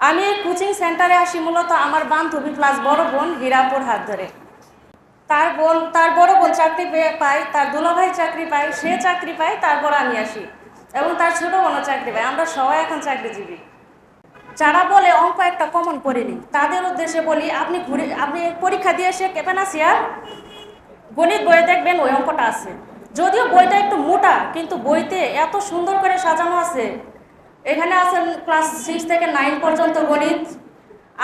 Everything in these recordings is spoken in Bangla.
আমি কোচিং সেন্টারে আসি মূলত আমার বান্ধবী প্লাস বড় বোন হীরাপুর হাত ধরে। তার বোন, তার বড় বোন চাকরি পেয়ে, তার দুলাভাই চাকরি পায়, সে চাকরি পায়, তারপর আমি আসি। এবং তার ছোট বোনও চাকরি পায়, আমরা সবাই এখন চাকরিজীবী। যারা বলে অঙ্ক একটা কমন পড়িনি তাদের উদ্দেশ্যে বলি, আপনি ঘুরে, আপনি পরীক্ষা দিয়ে এসে কেপেনাসিয়ার গণিত বইয়ে দেখবেন ওই অঙ্কটা আছে। যদিও বইটা একটু মোটা, কিন্তু বইতে এত সুন্দর করে সাজানো আছে এখানে আছে ক্লাস সিক্স থেকে নাইন পর্যন্ত গণিত।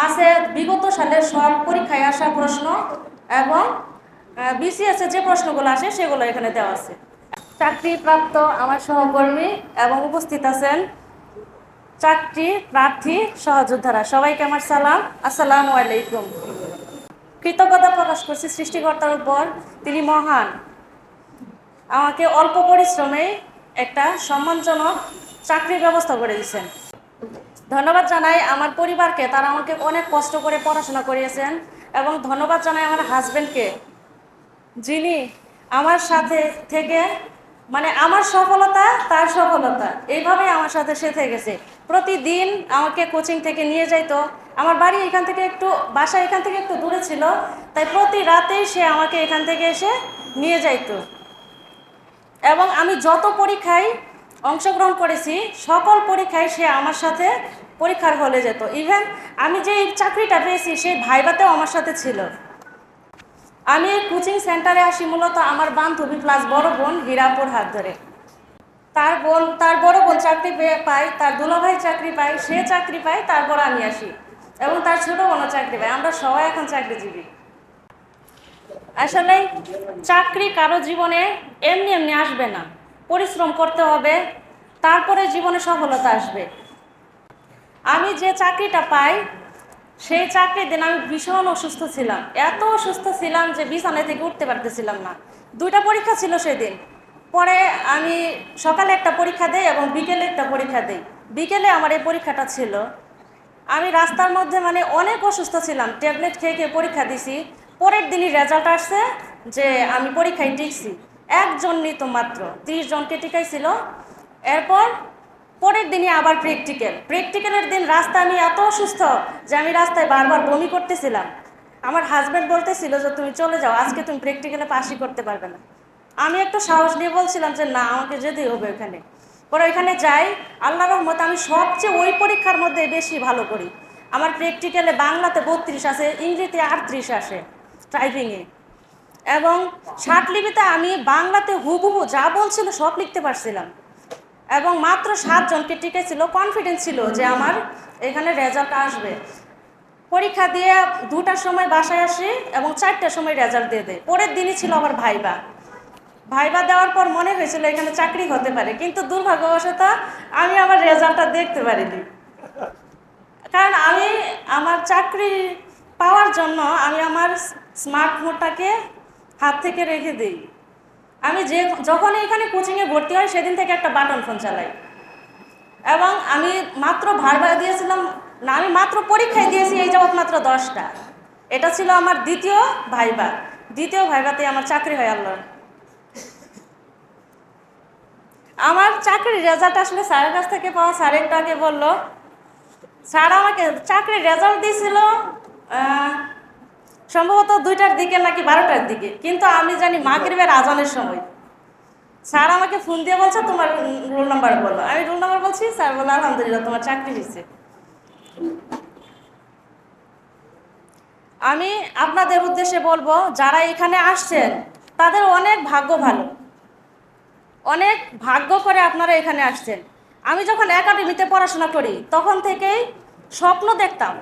আছে বিগত সালের সব পরীক্ষায় আসা প্রশ্ন এবং বিসিএস যে প্রশ্নগুলো আসে সেগুলো এখানে দেওয়া আছে। চাকরিপ্রাপ্ত আমার সহকর্মী এবং উপস্থিত আছেন চাকরি প্রার্থী সহযোদ্ধারা। সবাইকে আমার সালাম। আসসালামু আলাইকুম। কৃতজ্ঞতা প্রকাশ করছি সৃষ্টিকর্তার উপর। তিনি মহান। আমাকে অল্প পরিশ্রমে একটা সম্মানজনক চাকরির ব্যবস্থা করে দিয়েছেন ধন্যবাদ জানাই আমার পরিবারকে, তারা আমাকে অনেক কষ্ট করে পড়াশোনা করিয়েছেন এবং ধন্যবাদ জানাই আমার হাজব্যান্ডকে যিনি আমার সাথে থেকে মানে আমার সফলতা, তার সফলতা, এইভাবেই আমার সাথে সে থেকেছে প্রতিদিন আমাকে কোচিং থেকে নিয়ে যাইতো। আমার বাড়ি এখান থেকে একটু, বাসা এখান থেকে একটু দূরে ছিল, তাই প্রতি রাতেই সে আমাকে এখান থেকে এসে নিয়ে যাইতো। এবং আমি যত পরীক্ষায় অংশগ্রহণ করেছি, সকল পরীক্ষায় সে আমার সাথে পরীক্ষার হলে যেত। ইভেন আমি যে চাকরিটা পেয়েছি সেই ভাইবাতেও আমার সাথে ছিল। আমি এই কোচিং সেন্টারে আসি মূলত আমার বান্ধবী প্লাস বড় বোন হীরাপুর হাত ধরে। তার বোন, তার বড় বোন চাকরি পেয়ে তার দুলাভাই চাকরি পায়, সে চাকরি পায়, তারপর আমি আসি। এবং তার ছোট বোনও চাকরি পায়, আমরা সবাই এখন চাকরিজীবী। আসলে চাকরি কারও জীবনে এমনি এমনি আসবে না। পরিশ্রম করতে হবে, তারপরে জীবনে সফলতা আসবে। আমি যে চাকরিটা পাই, সেই চাকরির দিন আমি ভীষণ অসুস্থ ছিলাম। এত অসুস্থ ছিলাম যে বিছানা থেকে উঠতে পারতেছিলাম না। দুইটা পরীক্ষা ছিল সেদিন। পরে আমি সকালে একটা পরীক্ষা দেই এবং বিকেলে একটা পরীক্ষা দেই। বিকেলে আমার এই পরীক্ষাটা ছিল। আমি রাস্তার মধ্যে মানে অনেক অসুস্থ ছিলাম। ট্যাবলেট খেয়ে খেয়ে পরীক্ষা দিছি। পরের দিনই রেজাল্ট আসছে যে আমি পরীক্ষায় টিকছি। একজন নিত মাত্র, তিরিশ জনকে টিকাইছিল। এরপর পরের দিনই আবার প্র্যাকটিক্যাল প্র্যাকটিক্যালের দিন রাস্তা আমি এত অসুস্থ যে আমি রাস্তায় বারবার বমি করতেছিলাম। আমার হাজব্যান্ড বলতেছিল যে, তুমি চলে যাও, আজকে তুমি প্র্যাকটিক্যালে পাশই করতে পারবে না। আমি একটু সাহস নিয়ে বলছিলাম যে, না, আমাকে যেতেই হবে ওখানে। পরে ওইখানে যাই আল্লাহ রহমত আমি সবচেয়ে ওই পরীক্ষার মধ্যে বেশি ভালো করি। আমার প্র্যাকটিক্যালে বাংলাতে বত্রিশ আসে ইংরেজিতে আটত্রিশ আসে টাইপিংয়ে এবং লিপিতে আমি বাংলাতে হুবহু যা বলছিল সব লিখতে পারছিলাম। এবং মাত্র সাতজনকে টিকে ছিল কনফিডেন্স ছিল যে আমার এখানে রেজাল্ট আসবে। পরীক্ষা দিয়ে দুটার সময় বাসায় আসি এবং চারটার সময় রেজাল্ট দিয়ে দেয় পরের দিনই ছিল আমার ভাইবা। ভাইবা দেওয়ার পর মনে হয়েছিল এখানে চাকরি হতে পারে, কিন্তু দুর্ভাগ্যবশত আমি আমার রেজাল্টটা দেখতে পারিনি। কারণ আমি আমার চাকরি পাওয়ার জন্য আমি আমার স্মার্টফোনটাকে হাত থেকে রেখে দিই। আমি যে যখন এখানে কোচিংয়ে ভর্তি হয় সেদিন থেকে একটা বাটন ফোন চালাই। এবং আমি মাত্র ভাড়া দিয়েছিলাম, না, আমি মাত্র পরীক্ষায় দিয়েছি এই যাবৎ মাত্র দশটা। এটা ছিল আমার দ্বিতীয় ভাইবা। দ্বিতীয় ভাইবাতে আমার চাকরি হয় আল্লাহ আমার চাকরির রেজাল্ট আসলে স্যারের কাছ থেকে পাওয়া স্যার একটু আগে বলল, স্যার আমাকে চাকরির রেজাল্ট দিয়েছিল সম্ভবত দুইটার দিকে নাকি বারোটার দিকে। কিন্তু আমি জানি মাগরিবের আজানের সময়। স্যার আমাকে ফোন দিয়ে বলছে, তোমার রোল নাম্বার বলো। আমি রোল নাম্বার বলছি, স্যার বলো আলহামদুলিল্লাহ, তোমার চাকরি হয়েছে। আমি আপনাদের উদ্দেশ্যে বলব, যারা এখানে আসছেন, তাদের অনেক ভাগ্য ভালো। অনেক ভাগ্য করে আপনারা এখানে আসছেন। আমি যখন একাডেমিতে পড়াশোনা করি, তখন থেকেই স্বপ্ন দেখতাম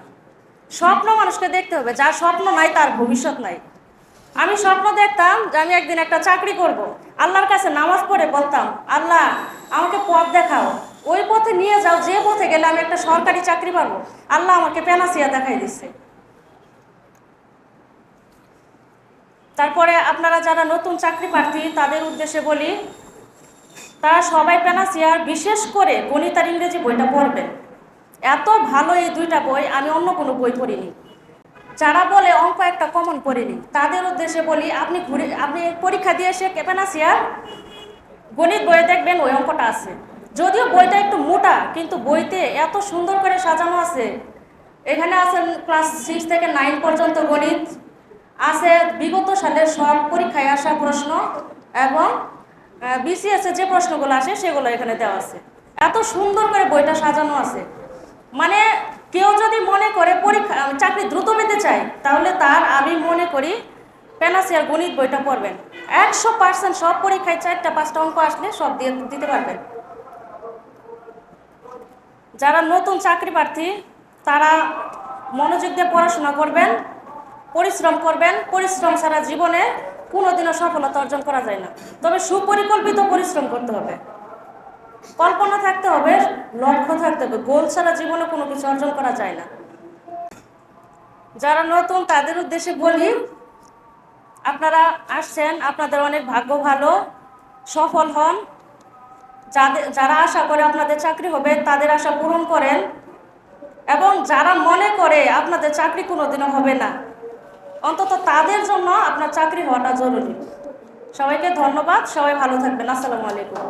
স্বপ্ন মানুষকে দেখতে হবে, যার স্বপ্ন নাই তার ভবিষ্যৎ নাই। আমি স্বপ্ন দেখতাম যে আমি একদিন একটা চাকরি করব। আল্লাহর কাছে নামাজ পড়ে বলতাম, আল্লাহ, আমাকে পথ দেখাও। ওই পথে নিয়ে যাও, যে পথে গেলে আমি একটা সরকারি চাকরি পাবো। আল্লাহ আমাকে পেনাসিয়া দেখাই দিচ্ছে তারপরে আপনারা যারা নতুন চাকরি প্রার্থী, তাদের উদ্দেশ্যে বলি, তারা সবাই পেনাসিয়ার বিশেষ করে গণিত আর ইংরেজি বইটা পড়বেন। এত ভালো এই দুইটা বই, আমি অন্য কোনো বই পড়িনি। যারা বলে অঙ্ক একটা কমন পড়িনি, তাদের উদ্দেশ্যে বলি, আপনি ঘুরে, আপনি পরীক্ষা দিয়ে এসে পেনাসিয়ার গণিত বইয়ে দেখবেন ওই অঙ্কটা আছে। যদিও বইটা একটু মোটা, কিন্তু বইতে এত সুন্দর করে সাজানো আছে। এখানে আছেন ক্লাস সিক্স থেকে নাইন পর্যন্ত গণিত, আছে বিগত সালের সব পরীক্ষায় আসা প্রশ্ন এবং বিসিএস যে প্রশ্নগুলো আসে সেগুলো এখানে দেওয়া আছে। এত সুন্দর করে বইটা সাজানো আছে। মানে কেউ যদি মনে করে পরীক্ষা চাকরি দ্রুত পেতে চায়, তাহলে তার, আমি মনে করি পেনাসিয়ার গণিত বইটা পড়বেন। একশো পার্সেন্ট সব পরীক্ষায় চারটা, পাঁচটা অঙ্ক আসলে সব দিয়ে দিতে পারবেন। যারা নতুন চাকরি প্রার্থী, তারা মনোযোগ দিয়ে পড়াশোনা করবেন, পরিশ্রম করবেন, পরিশ্রম ছাড়া জীবনে কোনোদিনও সফলতা অর্জন করা যায় না। তবে সুপরিকল্পিত পরিশ্রম করতে হবে। কল্পনা থাকতে হবে, লক্ষ্য থাকতে হবে। গোল ছাড়া জীবনে কোনো কিছু অর্জন করা যায় না। যারা নতুন, তাদের উদ্দেশ্যে বলি, আপনারা আসছেন, আপনাদের অনেক ভাগ্য ভালো, সফল হন। যাদের, যারা আশা করে আপনাদের চাকরি হবে, তাদের আশা পূরণ করেন। এবং যারা মনে করে আপনাদের চাকরি কোনোদিনও হবে না, অন্তত তাদের জন্য আপনার চাকরি হওয়াটা জরুরি। সবাইকে ধন্যবাদ, সবাই ভালো থাকবেন। আসসালামু আলাইকুম।